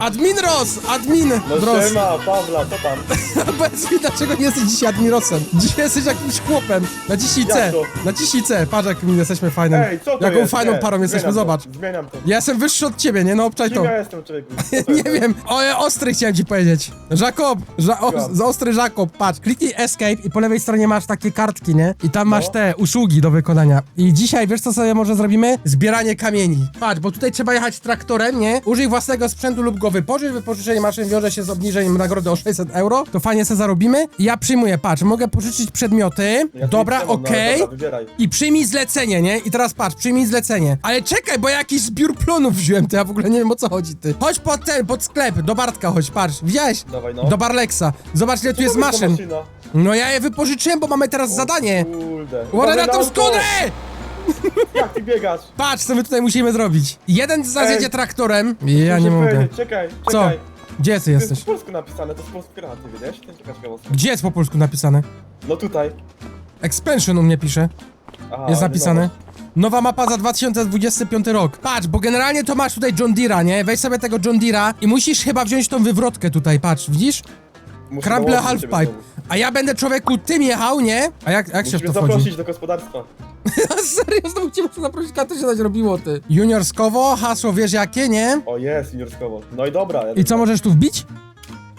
Adminros! Admin! No Dros! siema, Pawla, co tam? Powiedz mi, dlaczego nie jesteś dzisiaj admirosem? Dzisiaj jesteś jakimś chłopem. Naciśnij C. Jak to? Naciśnij C. Patrz, jak my jesteśmy fajnym. Ej, co to Jaką jest? fajną Nie, parą jesteśmy, zmieniam zobacz. To, zmieniam to. Ja jestem wyższy od ciebie, nie? No obczaj to. Kim ja jestem, człowieku? Co to Nie jest? wiem. O, ostry chciałem ci powiedzieć. Jakob, ża o, za ostry Jakob, patrz, kliknij escape i po lewej stronie masz takie kartki, nie? I tam masz No. te usługi do wykonania. I dzisiaj, wiesz co sobie może zrobimy? Zbieranie kamieni. Patrz, bo tutaj trzeba jechać traktorem, nie? Użyj własnego sprzętu lub go wypożycz. Wypożyczenie maszyn wiąże się z obniżeniem nagrody o 600 euro. To fajnie se zarobimy. Ja przyjmuję, patrz, mogę pożyczyć przedmioty. Ja tu dobra, nic nie mam, no, ale okej. dobra, wybieraj. I przyjmij zlecenie, nie? I teraz patrz, przyjmij zlecenie. Ale czekaj, bo ja jakiś zbiór plonów wziąłem, to ja w ogóle nie wiem o co chodzi, ty. Chodź pod ten, pod sklep, do Bartka chodź, patrz, widziałeś? Dawaj, no. Do Barleksa. Zobacz, ile tu jest maszyn. No ja je wypożyczyłem, bo mamy teraz zadanie. Kurde. Na Uważaj tą! Jak ty biegasz? Patrz, co my tutaj musimy zrobić. Jeden z nas Ej. jedzie traktorem. Ja Muszę nie mogę. powiedzieć, Czekaj, Co? czekaj. Gdzie ty To jest jesteś? po polsku napisane, to jest polski taka ciekawostka. Gdzie jest po polsku napisane? No tutaj. Expansion u mnie pisze. Aha, Jest nie napisane. Nowa mapa za 2025 rok. Patrz, bo generalnie to masz tutaj John Deere'a, nie? Weź sobie tego John Deere'a i musisz chyba wziąć tą wywrotkę tutaj, patrz, widzisz? Muszę dołączyć ciebie Halfpipe. znowu. A ja będę człowieku tym jechał, nie? A jak, jak się w Musimy to wchodzi? zaprosić do gospodarstwa. Serio, znowu cię muszę zaprosić, a to się dać robiło, ty. Juniorskowo, hasło wiesz jakie, nie? O jest, juniorskowo. No i dobra. I co możesz tu wbić?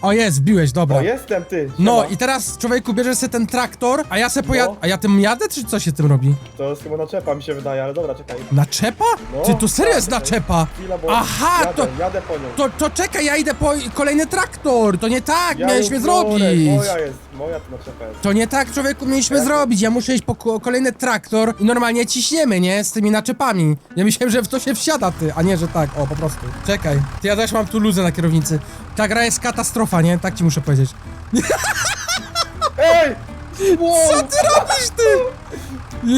O jest, wbiłeś, dobra. O jestem ty. No siema. i teraz człowieku bierzesz sobie ten traktor, a ja se pojadę. No. A ja tym jadę, czy co się tym robi? To jest chyba naczepa mi się wydaje, ale dobra, czekaj. Naczepa? No, Ty, to serio tak, jest czekaj. naczepa. Chwila, bo Aha, jadę, to- jadę po nią. To, to czekaj, ja idę po kolejny traktor. To nie tak, Ja ją biorę, zrobić. Moja jest, moja to naczepa jest. To nie tak, człowieku, mieliśmy zrobić. Ja muszę iść po ko- kolejny traktor i normalnie ciśniemy, nie? Z tymi naczepami. Ja myślałem, że w to się wsiada, ty, a nie, że tak. O, po prostu. Czekaj. Ty, ja też mam tu luzę na kierownicy. Ta gra jest katastrofa, nie? Tak ci muszę powiedzieć. Ej! Wow! Co ty robisz, ty?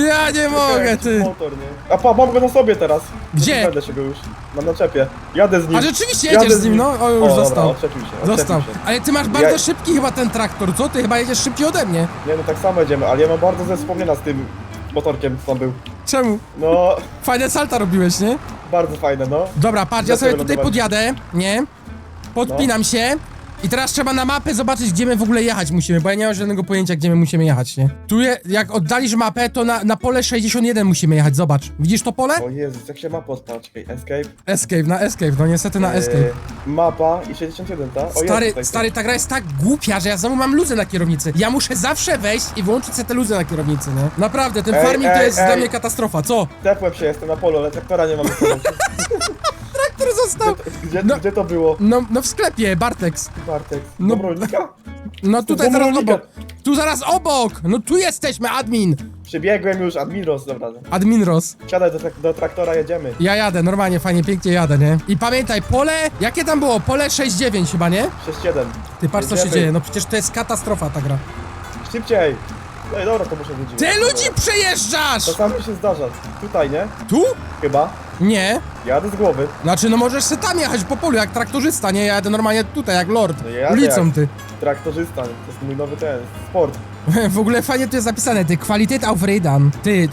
Ja nie mogę, ty. Motor, nie? A pa, mam go na sobie teraz. Gdzie? Będę się go już. Na naczepie. Jadę z nim. A rzeczywiście Jadę jedziesz z nim, no? O, już o, został. Dobra, odczepił się, odczepił Został. Się. Ale ty masz bardzo Ja- szybki chyba ten traktor, co? Ty chyba jedziesz szybciej ode mnie. Nie no, tak samo jedziemy, ale ja mam bardzo ze wspomnienia z tym motorkiem, co tam był. Czemu? No, Fajne salta robiłeś, nie? bardzo fajne, no. Dobra, patrz, ja sobie tutaj podjadę, nie? Podpinam się. I teraz trzeba na mapę zobaczyć, gdzie my w ogóle jechać musimy, bo ja nie mam żadnego pojęcia, gdzie my musimy jechać, nie? Tu je, jak oddalisz mapę, to na, na pole 61 musimy jechać, zobacz. Widzisz to pole? O Jezus, jak się mapa odpala, czekaj, escape. Escape, na escape, no niestety na escape. Eee, mapa i 61, tak? O, jest Stary, tutaj, stary, ta gra jest tak głupia, że ja znowu mam luzę na kierownicy. Ja muszę zawsze wejść i wyłączyć sobie te luzy na kierownicy, nie? Naprawdę, ten Ej, farming to ej, jest dla ej. mnie katastrofa, co? Tepłem się, jestem na polu, ale traktora nie mam. Który został? Gdzie, No. gdzie to było? No, no w sklepie, Bartex. Bartek, No. no. No tutaj zaraz obok. Tu zaraz obok! No tu jesteśmy, admin! Przybiegłem już, Admiros, dobra. Adminros. Siadaj do, trak- do traktora, jedziemy. Ja jadę, normalnie, fajnie, pięknie jadę, nie? I pamiętaj, pole, jakie tam było? Pole 6-9 chyba, nie? 6-7. Ty patrz co się Jedziemy. dzieje, no przecież to jest katastrofa ta gra. Szybciej! Ej, dobra, to muszę ludzi. Ty ludzi przejeżdżasz! To samo się zdarza. Tutaj, nie? Tu? Chyba. Nie. Jadę z głowy. Znaczy, no możesz se tam jechać po polu, jak traktorzysta, nie? Ja jadę normalnie tutaj, jak lord. No jadę Ulicą jak- ty. Traktorzysta, to jest mój nowy ten, sport. W ogóle fajnie tu jest zapisane, ty, Qualität auf Rädern. Ty,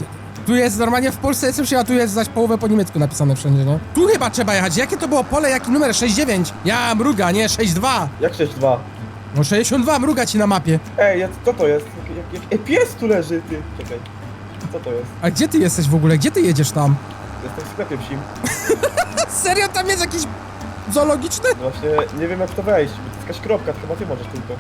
tu jest normalnie w Polsce jest już, a tu jest zaś połowę po niemiecku napisane wszędzie, nie? Tu chyba trzeba jechać. Jakie to było pole, jaki numer? 6-9. Ja mruga, nie? 6-2. Jak 6-2? No 62 mruga ci na mapie. Ej, ja- co to jest? Jak, jak, jak, ej, pies tu leży, ty. Czekaj. Co to jest? A gdzie ty jesteś w ogóle? Gdzie ty jedziesz tam? Jestem w sklepie psim. Serio, tam jest jakiś zoologiczny? No Właśnie nie wiem jak w to wejść, bo to jest jakaś kropka, to chyba ty możesz tylko.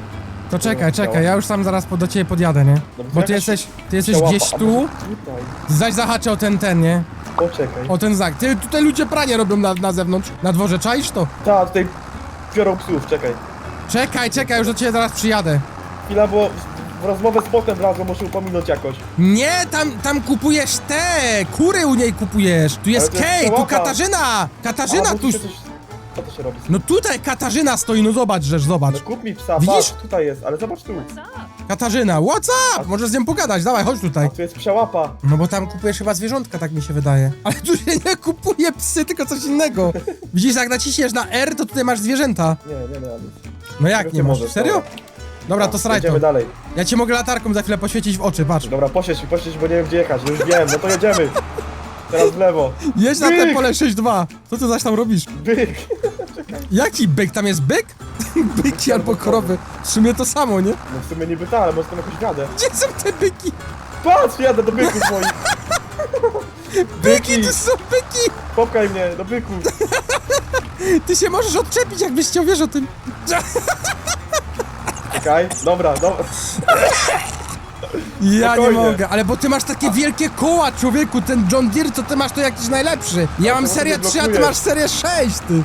To czekaj, czekaj, ja już tam zaraz po- do ciebie podjadę, nie? No, Bo ty jakaś jesteś, ty jesteś gdzieś a tu, może Tutaj. zaś zahaczę o ten, ten, nie? Poczekaj. O ten znak. Ty, tutaj ludzie pranie robią na, na zewnątrz, na dworze, czaisz to? Ta, tutaj biorą psów, czekaj. Czekaj, czekaj, już do ciebie zaraz przyjadę. Chwila, bo w rozmowę z potem wlazło, muszę upominać jakoś. Nie, tam, tam kupujesz te, kury u niej kupujesz. Tu jest Ale to jest Kej, tu. Katarzyna, Katarzyna A, tu... się coś... Co to się robi? No tutaj Katarzyna stoi, no zobacz, żeż, zobacz. No kup mi psa, Widzisz? patrz, tutaj jest, ale zobacz tu. Katarzyna, what's up? Możesz z nią pogadać, dawaj, chodź tutaj. A tu jest psia łapa. No bo tam kupujesz chyba zwierzątka, tak mi się wydaje. Ale tu się nie kupuje psy, tylko coś innego. Widzisz, jak naciśniesz na R, to tutaj masz zwierzęta. Nie, nie, nie. No jak nie ty możesz? możesz, Serio? Dobra. To sraj to. Jedziemy dalej. Ja cię mogę latarką za chwilę poświecić w oczy, patrz. Dobra, posiedź, posiedź, bo nie wiem gdzie jechać, już wiem, no to jedziemy. Teraz w lewo. Jedź na te Byk! pole 6-2. Co ty zaś tam robisz? Byk. Jaki byk? Tam jest byk? Byki albo krowy. W sumie to samo, nie? No w sumie niby tak, ale może tam jakoś jadę. Gdzie są te byki? Patrz, jadę do byków moich. Byki, to są byki! Popkaj mnie, do byków. Ty się możesz odczepić, jakbyś chciał, wiesz o tym. Czekaj, dobra, dobra. Ja nie Spokojnie. mogę, ale bo ty masz takie wielkie koła, człowieku, ten John Deere, to ty masz to jakiś najlepszy. Ja mam serię sobie 3, a ty blokujesz. masz serię 6, ty.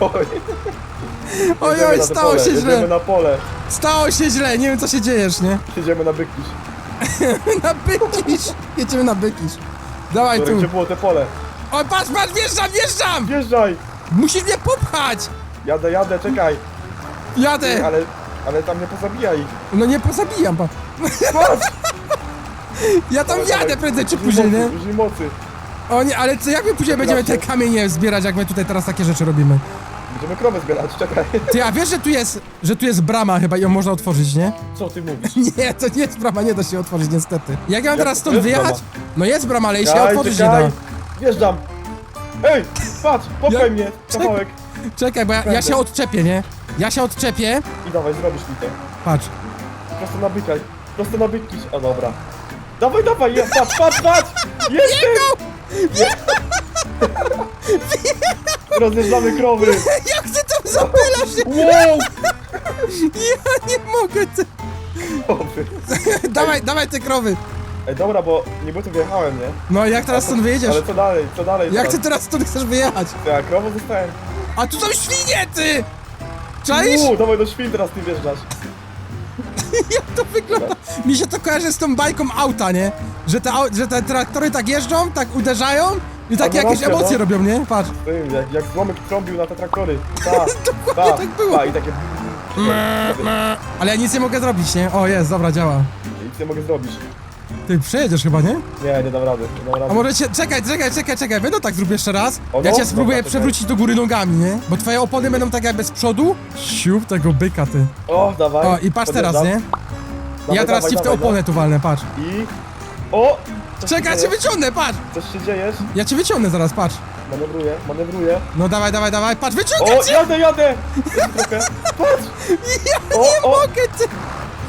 Oj, Oj, jedziemy oj, na to stało pole, się Jedziemy źle. na pole. Stało się źle, nie wiem co się dziejesz, nie? Jedziemy na bykisz. Na bykisz. Jedziemy na bykisz. Dawaj tu. gdzie było te pole? O, patrz, patrz, wjeżdżam, wjeżdżam! Wjeżdżaj! Musisz mnie popchać! Jadę, jadę, czekaj. Jadę! Ale, ale tam nie pozabijaj ich. No nie pozabijam, pa. Patrz! Ja tam Dawaj, jadę dawaj. prędzej czy Użyj później, nie? mocy, Użyj mocy. O nie, ale co, jak my później będziemy te kamienie zbierać, jak my tutaj teraz takie rzeczy robimy? Będziemy krowę zbierać, czekaj. Ty, a wiesz, że tu jest, że tu jest brama chyba i ją można otworzyć, nie? Co ty mówisz? Nie, to nie jest brama, nie da się otworzyć niestety. Jak ja mam teraz stąd jest wyjechać? brama? No jest brama, ale jej się Czekaj, otworzyć nie da. Wjeżdżam. Ej, patrz, popchaj Ja- mnie, kawałek. Czekaj, bo ja, ja Będę. się odczepię, nie? Ja się odczepię. I dawaj, zrobisz mi to. Patrz. Prosto na byka, prosto na byki. O dobra. Dawaj, dawaj, ja, patrz, patrz, patrz! Jestem! Rozjeżdżamy krowy. Jak ty tam zapylasz? Wow! Ja nie mogę, ty. Krowy. Dawaj, dawaj te krowy. Ej, dobra, bo niby tu wyjechałem, nie? No jak teraz stąd wyjedziesz? Ale co dalej, co dalej Jak ty teraz? teraz stąd chcesz wyjechać? Ja krową zostałem. A tu są świnie, ty! Czaisz? Uuu, dawaj do świn teraz ty wjeżdżasz. Jak to wygląda? Mi się to kojarzy z tą bajką auta, nie? Że te, au- że te traktory tak jeżdżą, tak uderzają i takie no jakieś właśnie, emocje no. robią, nie? Patrz. Tym, jak, jak złomek trąbił na te traktory. Ta, Dokładnie ta, tak było. Ta, i takie... Ale ja nic nie mogę zrobić, nie? O, jest, dobra, działa. Nic nie mogę zrobić. Ty przejedziesz chyba, nie? Nie, nie dam rady, nie dam A rady. może cię, czekaj, czekaj, czekaj, czekaj, będę tak zrobię jeszcze raz. O, Ja no, cię spróbuję dobra, przewrócić do góry nogami, nie? Bo twoje opony będą tak jakby z przodu. Siup tego byka, ty. O, dawaj. O, i patrz teraz, nie? Dawaj, Ja teraz dawaj, ci w te dawaj, opony tu walnę, patrz. I... O! Czekaj, ja cię wyciągnę, patrz! Coś się dzieje? Ja cię wyciągnę zaraz, patrz. Manewruję, manewruję. No dawaj, dawaj, dawaj, patrz, wyciągam O, cię! jadę, jadę! Patrz! Ja O, nie o. mogę, ty!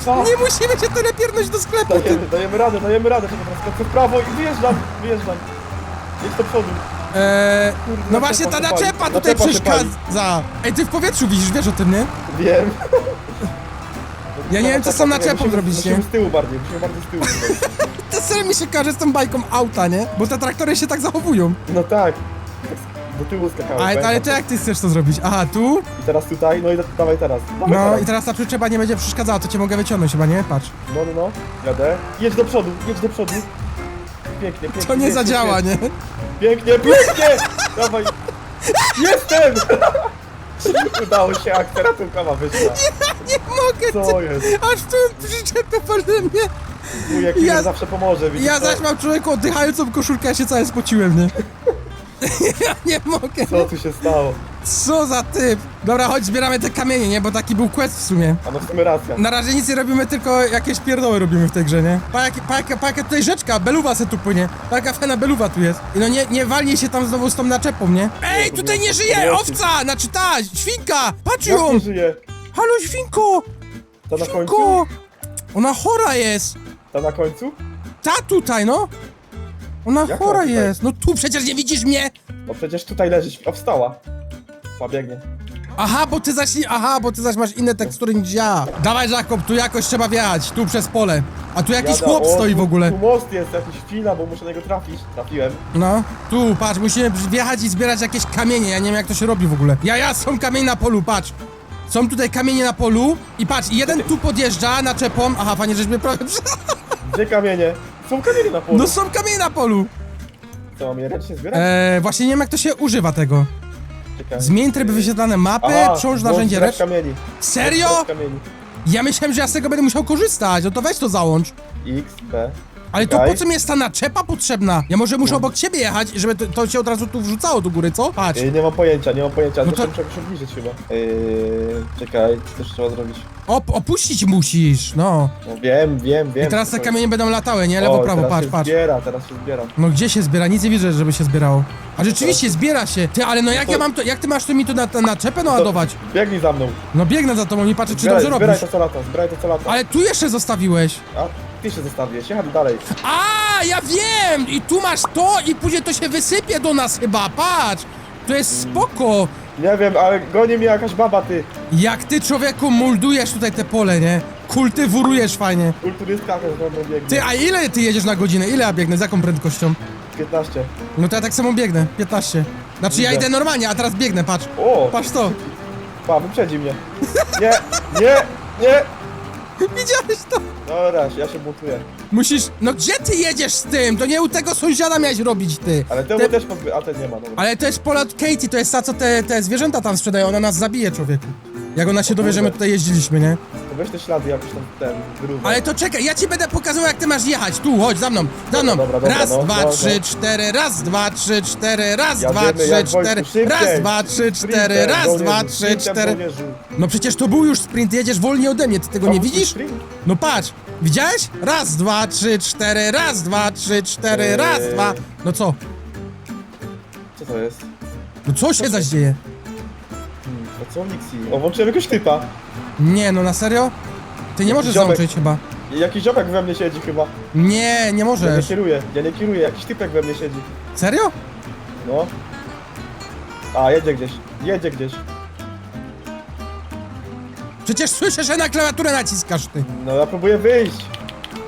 Pa. Nie musimy się tyle piernąć do sklepu! Dajemy, dajemy radę, dajemy radę. Czekaj, teraz w prawo i wyjeżdżam, wyjeżdżam. Jedź do przodu. Eee, no właśnie ta się pali. naczepa tutaj Naczepa się pali. przeszkadza! Ej, ty w powietrzu widzisz, wiesz o tym, nie? Wiem. Ja nie wiem, co z tą naczepą Musimy- zrobić, Musimy nie? z tyłu bardziej, musimy bardziej z tyłu. To serio mi się każe z tą bajką auta, nie? Bo te traktory się tak zachowują. No tak. Do tyłu. Ale, ale to jak ty chcesz to zrobić? Aha, tu? I teraz tutaj, no i da- dawaj teraz. Dawaj No teraz. i teraz ta przyczepa nie będzie przeszkadzała, to cię mogę wyciągnąć chyba, nie? Patrz. No, no, no. Jadę. Jedź do przodu, jedź do przodu. Pięknie, pięknie. To nie pięknie, zadziała, nie? Pięknie, pięknie! Dawaj. Jestem! Udało się, akcja ratunkowa wyszła. Nie mogę, Co jest? Aż tu przyczepę pode mnie! Wujek Ja- ja... zawsze pomoże, widzisz Ja to? zaś mam człowieku oddychającą koszulkę, ja się cały spociłem, nie? Ja nie mogę. Co tu się stało? Co za typ? Dobra, chodź, zbieramy te kamienie, nie? Bo taki był quest w sumie. A no w sumie racja. Na razie nic nie robimy, tylko jakieś pierdoły robimy w tej grze, nie? Pa, jak, pa, jak, pa jaka tutaj rzeczka, beluwa se tu płynie. Pa jaka fajna beluwa tu jest. I no nie, nie walnij się tam znowu z tą naczepą, nie? Ej, tutaj nie żyje! Owca! Znaczy ta, świnka! Patrz Jak ją! nie żyje? Halo, świnko! Ta na końcu? Świnko! Ona chora jest! Ta na końcu? Ta tutaj, no! Ona Jak chora ona tutaj? jest! No tu przecież nie widzisz mnie! No przecież tutaj leży, o wstała. Pobiegnie. Aha, bo ty zaś, aha, bo ty zaś masz inne tekstury niż ja. Dawaj, Jakob, tu jakoś trzeba wjechać, tu przez pole. A tu jakiś Jada. chłop O, stoi tu, w ogóle. Tu most jest, jakiś chwila, bo muszę na niego trafić. Trafiłem. No, tu, patrz, musimy wjechać i zbierać jakieś kamienie, ja nie wiem jak to się robi w ogóle. Ja, ja, są kamienie na polu, patrz. Są tutaj kamienie na polu i patrz, jeden tu podjeżdża naczepą, aha, panie, żeśmy prawie... Gdzie kamienie? Są kamienie na polu. No są kamienie na polu. Co, mam je ręcznie zbierać? Eee, właśnie nie wiem jak to się używa tego. Czekaj. Zmień tryb wyświetlane mapy, Aha, przełącz narzędzie recz. kamieni. Serio? Kamieni. Ja myślałem, że ja z tego będę musiał korzystać, no to weź to załącz. X, B. Ale to Czekaj. po co mi jest ta naczepa potrzebna? Ja może muszę obok ciebie jechać, żeby to, to się od razu tu wrzucało do góry, co? Patrz. Nie mam pojęcia, nie mam pojęcia, No no to- to... muszę się przybliżyć chyba. Yy, czekaj, co też trzeba zrobić? Op, opuścić musisz, no. No wiem, wiem, wiem. I teraz te kamienie będą latały, nie? Lewo, O, prawo, teraz patrz, się patrz. zbiera, teraz się zbiera. No gdzie się zbiera? Nic nie widzę, żeby się zbierało. A rzeczywiście, zbiera się. Ty, ale no jak to- ja mam to, jak ty masz to mi tu na, na naczepę naładować? Biegnij za mną. No biegnę za tobą i patrzę, czy Zbieraj, dobrze zbieraj robisz. to co lata, zbieraj to co lata. Ale tu jeszcze zostawiłeś. A, się zostawiłeś, jechać dalej. A, ja wiem! I tu masz to i później to się wysypie do nas chyba, patrz! To jest spoko! Nie wiem, ale goni mnie jakaś baba, ty. Jak ty człowieku moldujesz tutaj te pole, nie? Kultywurujesz fajnie. Kulturystka jakaś za mną biegnie. Ty, a ile ty jedziesz na godzinę? Ile ja biegnę? Z jaką prędkością? 15. No to ja tak samo biegnę, 15. Znaczy ja Widzę. idę normalnie, a teraz biegnę, patrz. O, Patrz to. pa, wyprzedzi mnie. Nie, nie, nie. Widziałeś to? Dobra, ja się buntuję. Musisz... No gdzie ty jedziesz z tym? To nie u tego sąsiada miałeś robić, ty. Ale temu Te- też pozby... A ten nie ma, dobra. Ale to jest pola od Katie, to jest ta, co te, te zwierzęta tam sprzedają, ona nas zabije, człowieku. Jak ona się dowie, że my tutaj jeździliśmy, nie? Weź te ślady jakoś tam, ten, wyrównaj. Ale to czekaj, ja ci będę pokazywał, jak ty masz jechać. Tu, chodź, za mną, za mną. Dobra, dobra, raz, no, dwa, no, trzy, no. cztery, raz, dwa, trzy, cztery, raz, Jadziemy dwa, trzy, jak wojsku, cztery, szybciej. raz, dwa, trzy, cztery, Sprintem, raz, żołnierzu, dwa, trzy, sprintem, cztery. żołnierzu. No przecież to był już sprint, jedziesz wolniej ode mnie, ty tego nie To widzisz? sprint? No patrz, widziałeś? Raz, dwa, trzy, cztery, raz, dwa, trzy, cztery, Eee. raz, dwa. No co? Co to jest? No co się zaś dzieje? Hmm, pracownik C. O, włączyłem jakiegoś typa. Nie, no na serio? Ty nie możesz ziomek. załączyć chyba. Jakiś ziomek we mnie siedzi chyba. Nie, nie Ja nie możesz. kieruję, ja nie kieruję, jakiś typek we mnie siedzi. Serio? No. A, jedzie gdzieś, jedzie gdzieś. Przecież słyszę, że na klawiaturę naciskasz ty. No, ja próbuję wyjść.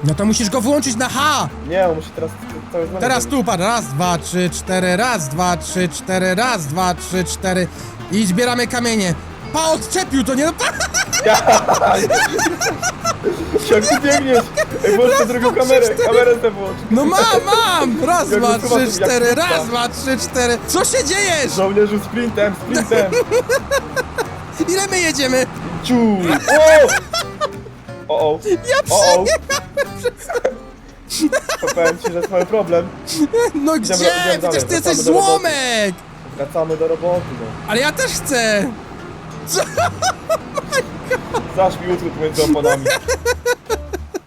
No to musisz go wyłączyć na H. Nie, on musi teraz Teraz tu patrz, raz, dwa, trzy, cztery, raz, dwa, trzy, cztery, raz, dwa, trzy, cztery i zbieramy kamienie. Pa, odczepił to, nie no, pa, Jak ty biegniesz? Ej, włącz tę drugą kamerę, kamerę tę włącz. no mam, mam, raz, Jak dwa, wysuwa- trzy, jak cztery, wysuwa. raz, dwa, trzy, cztery. Co się dzieje? Żołnierzu sprintem, sprintem. Ile my jedziemy? Ciu! O! O, o. Ja O, o. przejechałem. Powiem ci, że jest mały problem. No gdzie? idziemy Przecież dalej, ty jesteś wracamy do roboty. złomek. Wracamy do roboty, no. Ale ja też chcę. Zaś mi utród między oponami.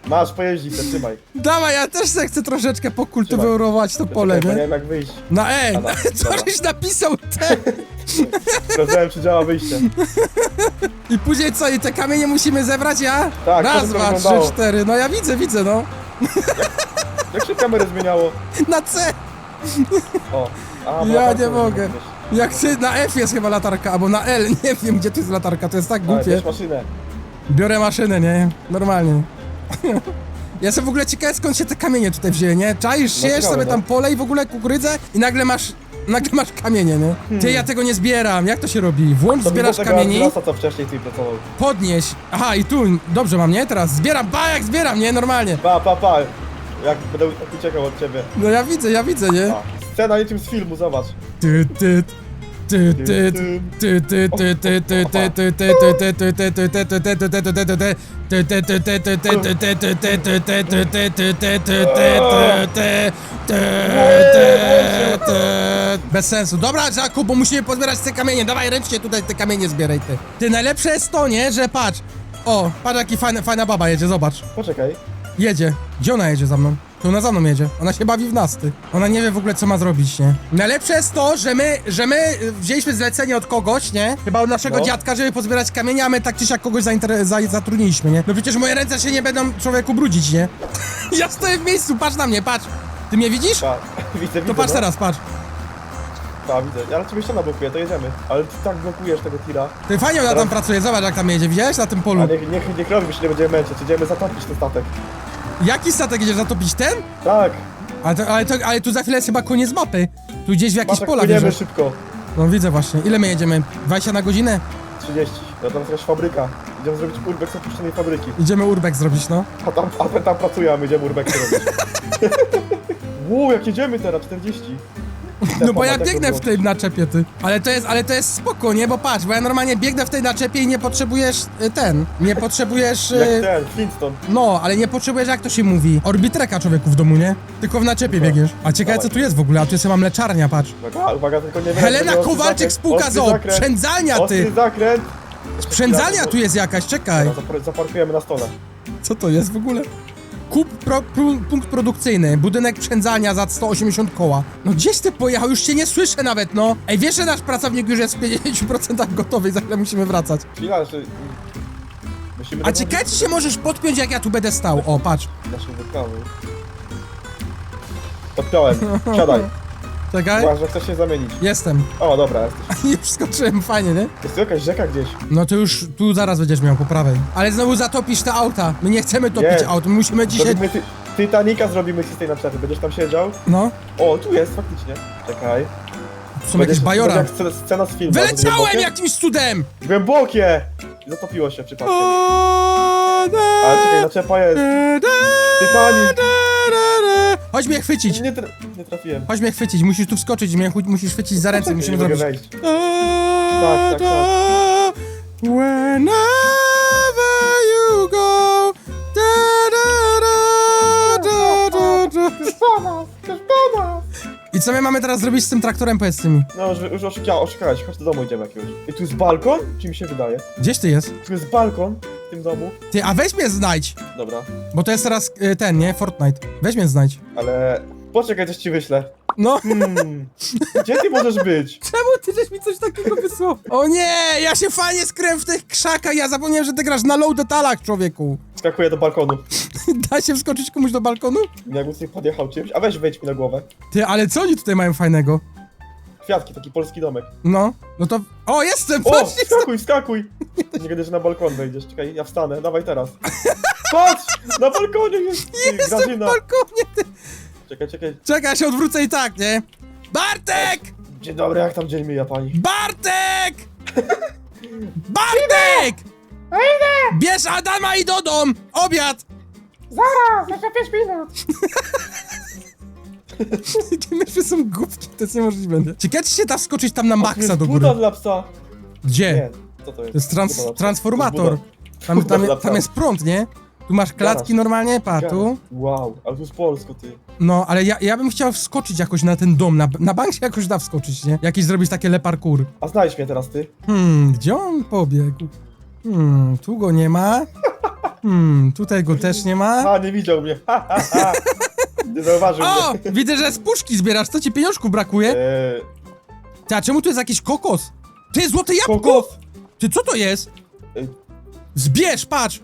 Masz, pojeździć, to trzymaj. Dawaj, ja też se chcę troszeczkę pokultywować to pole, Czekaj, bo nie nie? wiem jak wyjść. Na E, Dobra, co dobra. żeś napisał te? Sprawdzałem, czy działa wyjście. I później co, i te kamienie musimy zebrać, ja? Tak, Raz, dwa, trzy, wyglądało. cztery, no ja widzę, widzę, no. Jak się kamerę zmieniało? Na C, O. A, bo ja nie mogę. Jak ty, na F jest chyba latarka, albo na L, nie wiem gdzie tu jest latarka, to jest tak głupie. bierz maszynę. Biorę maszynę, nie? Normalnie. Ja jestem w ogóle ciekawy skąd się te kamienie tutaj wzięły, nie? Czaisz, siejesz ciekawe, sobie no. tam pole i w ogóle kukurydzę i nagle masz, nagle masz kamienie, nie? Ty, ja tego nie zbieram, jak to się robi? Włącz, To zbierasz tego kamieni, Admirasa, co wcześniej ty pracował. podnieś. Aha, i tu, dobrze mam, nie? Teraz zbieram, ba, jak zbieram, nie? Normalnie. Pa, pa, pa. Jak będę uciekał od ciebie. No ja widzę, ja widzę, nie? A. Scena niczym z filmu, zobacz. Ty, ty. Bez sensu. Dobra, Jakub, bo musimy pozbierać te kamienie. Dawaj ręcznie tutaj te kamienie zbieraj ty. Ty, najlepsze jest to, nie, że patrz. O, patrz jaki fajna, fajna baba jedzie, zobacz. Poczekaj. Jedzie. Gdzie ona jedzie za mną? To ona za mną jedzie. Ona się bawi w nas, ty. Ona nie wie w ogóle, co ma zrobić, nie? Najlepsze jest to, że my, że my wzięliśmy zlecenie od kogoś, nie? Chyba od naszego No. dziadka, żeby pozbierać kamienie, a my tak czy siak kogoś za- zatrudniliśmy, nie? No przecież moje ręce się nie będą człowieku brudzić, nie? ja stoję w miejscu, patrz na mnie, patrz. Ty mnie widzisz? Pa, widzę, widzę. To patrz no. teraz, patrz. Pa, widzę. Ja na ciebie ściana blokuję, to jedziemy. Ale ty tak blokujesz tego tira. Ty fajnie ona tam pracuje, zobacz jak tam jedzie, widziałeś na tym A polu? niech, niech, niech robi, się nie będziemy męczyć. Jedziemy zatopić ten statek. Jaki statek idziesz zatopić ten? Tak. Ale, to, ale, to, ale tu za chwilę jest chyba koniec mapy. Tu gdzieś w jakieś Masz pola płyniemy wjeżdżasz. szybko. No widzę właśnie. Ile my jedziemy? 20 na godzinę? 30. No tam jest jakaś fabryka. Idziemy zrobić urbex opuszczonej fabryki. Idziemy urbex zrobić, no. A tam, a tam pracuje, a my idziemy urbex robić. Ło, jak jedziemy teraz, 40. No bo ja biegnę w tej naczepie, ty. Ale to jest, ale to jest spoko, nie? Bo patrz, bo ja normalnie biegnę w tej naczepie i nie potrzebujesz y, ten, nie potrzebujesz... Jak y, ten, Flintstone. No, ale nie potrzebujesz, jak to się mówi, orbitreka człowieku w domu, nie? Tylko w naczepie biegniesz. A ciekawe, co tu jest w ogóle, a tu jeszcze mam mleczarnia, patrz. Uwaga, uwaga, tylko nie wiem. Helena Kowalczyk, spółka zakręt, przędzalnia, Ostry ty! zakręt. Sprzędzalnia tu jest jakaś, czekaj. Zapar- Zaparkujemy na stole. Co to jest w ogóle? Kup pro, punkt produkcyjny, budynek przędzania za 180 koła. No gdzieś ty pojechał? Już cię nie słyszę nawet, no. Ej, wiesz, że nasz pracownik już jest w 50% gotowy i za chwilę musimy wracać. Chwila, że... Musimy A ciekawe, czy się możesz podpiąć, jak ja tu będę stał. O, patrz. Podpiąłem. Siadaj. Czekaj. Uważ, że chcesz się zamienić. Jestem. O, dobra, jesteś. Już skoczyłem, fajnie, nie? Jest tu jakaś rzeka gdzieś. No to już tu zaraz będziesz miał po prawej. Ale znowu zatopisz te auta. My nie chcemy topić Nie. aut, my musimy dzisiaj... Zrobimy ty Titanica zrobimy ci z tej naczepy. Będziesz tam siedział? No, O, tu jest, faktycznie. Czekaj. są jakieś bajora. Jak scena- scena z filmu. Wyleciałem Głębokie? jakimś cudem! Głębokie! Zatopiło się przypadkiem. Ale czekaj, naczepa jest. Titanic! Chodź mnie chwycić. Nie, tra nie trafiłem. Chodź mnie chwycić, musisz tu wskoczyć, mnie chu- musisz chwycić za ręce, musimy nie mogę zrobić. wejść. tak, tak. Whenever you go. Da, da, da, da, da, da. I co my mamy teraz zrobić z tym traktorem, powiedz mi? No, już, już oszukałeś, chodź do domu idziemy jakiegoś. I tu jest balkon? Czy mi się wydaje? Gdzieś ty jest? Tu jest balkon tym domu. Ty, a weź mnie znajdź! Dobra, Bo to jest teraz y, ten, nie? Fortnite. Weź mnie znajdź. ale... Poczekaj, coś ci wyślę. No. Hmm. Gdzie ty możesz być? Czemu ty żeś mi coś takiego wysłał? O nie, ja się fajnie skryłem w tych krzakach, ja zapomniałem, że ty grasz na low detalach, człowieku. Skakuję do balkonu. Da się wskoczyć komuś do balkonu? Jakbym sobie podjechał czymś. A weź wejdź mi na głowę. Ty, ale co oni tutaj mają fajnego? Kwiatki, taki polski domek. No, no to... O, jestem, O, patrz, jestem! skakuj, skakuj! Nie gadaj, że na balkon wejdziesz. Czekaj, ja wstanę, dawaj teraz. Patrz! Na balkonie jest! Ty, Jestem w Grażyna. balkonie, ty! Czekaj, czekaj. Czekaj, ja się odwrócę i tak, nie? Bartek! Dzień dobry, jak tam dzień mija pani? Bartek! Bartek! Bierz Adama i do dom! Obiad! Zaraz, jeszcze 5 minut! Te myszy są głupki, to jest niemożliwe. nie? Ciekawe, czy się da wskoczyć tam na maksa do góry. Buda dla psa. Gdzie? Nie, co to jest? To jest trans Buda dla psa. transformator. To jest Tam, Buda tam, dla tam jest prąd, nie? Tu masz klatki normalnie, pa, buda. tu. Wow, ale tu jest Polsko, ty. No, ale ja, ja bym chciał wskoczyć jakoś na ten dom, na, na bank się jakoś da wskoczyć, nie? Jakiś zrobić takie le parkour. A znajdź mnie teraz, ty. Hmm, gdzie on pobiegł? Hmm, tu go nie ma. Hmm, tutaj go też nie ma. A, nie widział mnie. Ha, ha, ha. Nie zauważył O! mnie. Widzę, że z puszki zbierasz, co ci pieniążków brakuje? Eee, Ty, a czemu tu jest jakiś kokos? Ty, złote jabłko! kokos! Ty, co to jest? Ej. Zbierz, patrz!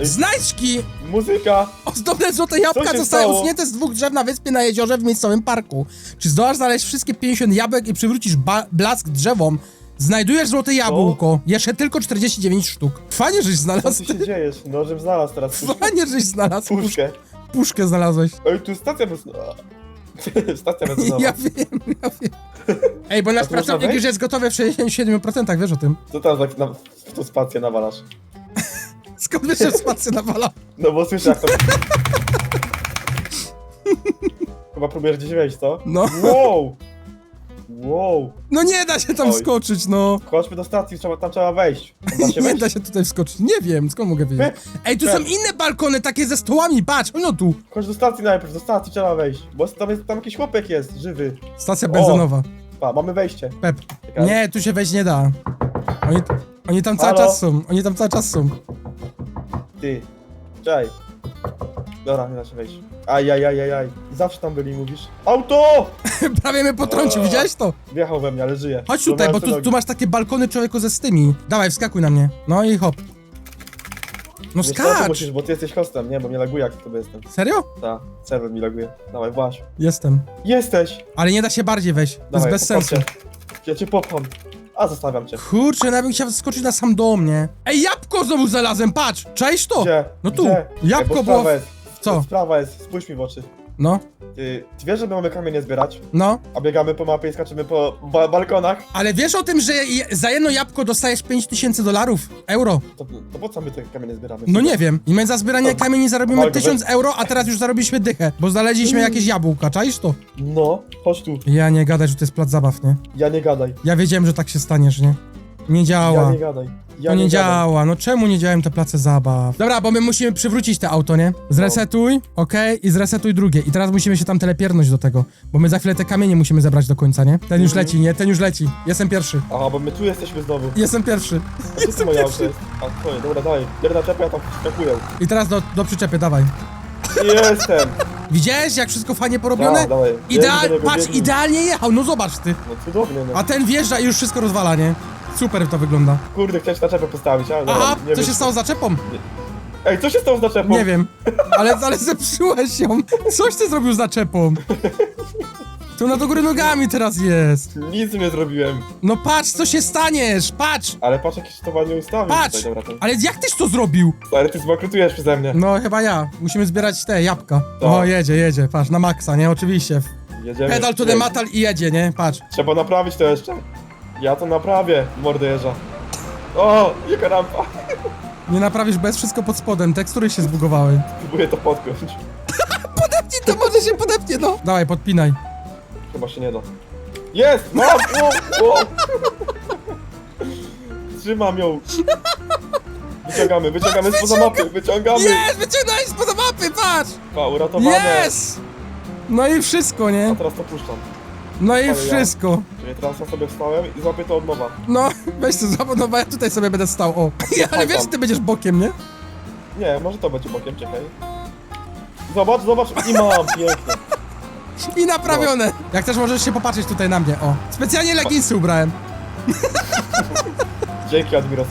Ej. Znajdźki! Muzyka! Ozdobne złote jabłka się zostały stało? usunięte z dwóch drzew na wyspie na jeziorze w miejscowym parku. Czy zdołasz znaleźć wszystkie 50 jabłek i przywrócisz ba- blask drzewom? Znajdujesz złote jabłko. Jeszcze tylko 49 sztuk. Fajnie, żeś Co znalazł. tu się dzieje? Nożem znalazł teraz puszkę. Fajnie, żeś znalazł. Pusz- Puszkę. Puszkę znalazłeś. Oj, tu stacja benzynowa. Stacja benzynowa. Ja wiem, ja wiem. Ej, bo nasz można pracownik wejść? już jest gotowy w 67%, wiesz o tym? Co tam tak na, w tą spację nawalasz? Skąd wiesz, że spację nawala? No bo słyszę jak to... Chyba próbujesz gdzieś wejść, co? No. Wow! Wow! No nie da się tam Oj. wskoczyć, no. Chodźmy do stacji, trzeba, tam trzeba wejść. Tam Da się Nie wejść? da się tutaj wskoczyć. Nie wiem, skąd mogę wiedzieć. Ej, tu są inne balkony, takie ze stołami, patrz, no tu. Chodź do stacji najpierw, do stacji trzeba wejść. Bo tam, jest, tam jakiś chłopek jest, żywy. Stacja benzynowa. Pa, mamy wejście. Pep. Czekaj. Nie, tu się wejść nie da. Oni, oni tam cały Halo? czas są, oni tam cały czas są. Ty. Czaj. Dobra, nie da się wejść. Ajajajajaj. Zawsze tam byli, mówisz. Auto! Prawie mnie potrącił, widziałeś to? Wjechał we mnie, ale żyje. Chodź tutaj, bo Złamałem tu, sobie tu nogi. masz takie balkony człowieku ze stymi. Dawaj, wskakuj na mnie. No i hop. No Wiesz co, ty skacz! musisz, bo ty jesteś hostem, nie? Bo mnie laguje, jak to jestem. Serio? Ta, serwer mi laguje. Dawaj, właź. Jestem. Jesteś! Ale nie da się bardziej wejść. To Dawaj, jest bez sensu. cię. Ja cię popcham. A, zostawiam cię. Kurczę, ja bym chciał skoczyć na sam dom, nie? Ej, jabłko znowu znalazłem, patrz! Czaisz to? Gdzie? No tu. Gdzie? Jabłko Ej, bo było... jest. Co? Sprawa jest, spójrz mi w oczy. No, Ty, ty wiesz, że my mamy kamienie zbierać? no. A biegamy po mapie i skaczymy po ba balkonach? Ale wiesz o tym, że je- za jedno jabłko dostajesz 5000 dolarów, euro? To, to po co my te kamienie zbieramy? No nie wiem. I my za zbieranie To- kamieni zarobimy Walgo, 1000 euro, a teraz już zarobiliśmy dychę, bo znaleźliśmy jakieś jabłka, czaisz to? No, chodź tu. Ja nie gadaj, że to jest plac zabaw, nie? Ja nie gadaj. Ja wiedziałem, że tak się staniesz, nie? Nie Ja działa. nie gadaj. Ja to nie, gadaj. działa, no czemu nie działają te place zabaw? Dobra, bo my musimy przywrócić te auto, nie? Zresetuj, okej, i zresetuj drugie. I teraz musimy się tam telepiernąć do tego, bo my za chwilę te kamienie musimy zebrać do końca, nie? Ten już Mhm. leci, nie? Ten już leci. Jestem pierwszy. Aha, bo my tu jesteśmy znowu. Jestem pierwszy. A co to moje auto jest? A twoje, dobra, dawaj. Bierę naczepę, ja tam skakuję. I teraz do, do przyczepy, dawaj. Jestem! Widziałeś, jak wszystko fajnie porobione? Da, dawaj. Ideal, Biegnij do niego, patrz, biegnij. idealnie jechał, no zobacz ty. No cudownie, no. A ten wjeżdża i już wszystko rozwala, nie? Super to wygląda. Kurde, chciałeś naczepę postawić, ale dobra, Aha, nie co wiem. się stało z zaczepą? Ej, co się stało z naczepą? Nie wiem, ale, ale zepsułeś ją. Coś ty zrobił z zaczepą. Tu na do góry nogami teraz jest. Nic nie zrobiłem. No patrz, co się staniesz, patrz, Ale patrz, jakieś to ładnie ustawił patrz. tutaj, dobra. To... Ale jak tyś to zrobił? Ale ty zbankrutujesz przeze mnie. No chyba ja. Musimy zbierać te jabłka. Tak. O, jedzie, jedzie, patrz, na maksa, nie? Oczywiście. Jedziemy. Pedal to the Ej, metal i jedzie, nie? Patrz. Trzeba naprawić to jeszcze. Ja to naprawię, mordę jeża. O, jaka rampa. Nie naprawisz bez wszystko pod spodem, tekstury się zbugowały. Próbuję to podpiąć. Podepnij to, może się podepnie, no. Dawaj, podpinaj. Chyba się nie da. Jest! Mam! O, o. Trzymam ją. Wyciągamy, wyciągamy spoza mapy, wyciągamy! Jest, wyciągnąłeś spoza mapy, patrz! Pa, uratowane! Jest! No i wszystko, A nie? teraz to puszczam. No i wszystko. Czyli teraz ja sobie wstałem i złapię to od nowa. No, weź to zobacz, no bo ja tutaj sobie będę stał, o. Ale wiesz, że ty będziesz bokiem, nie? Nie, może to będzie bokiem, czekaj. Zobacz, zobacz i mam, pięknie. I naprawione. Jak też możesz się popatrzeć tutaj na mnie, o. Specjalnie leginsy ubrałem. Dzięki, Admiros.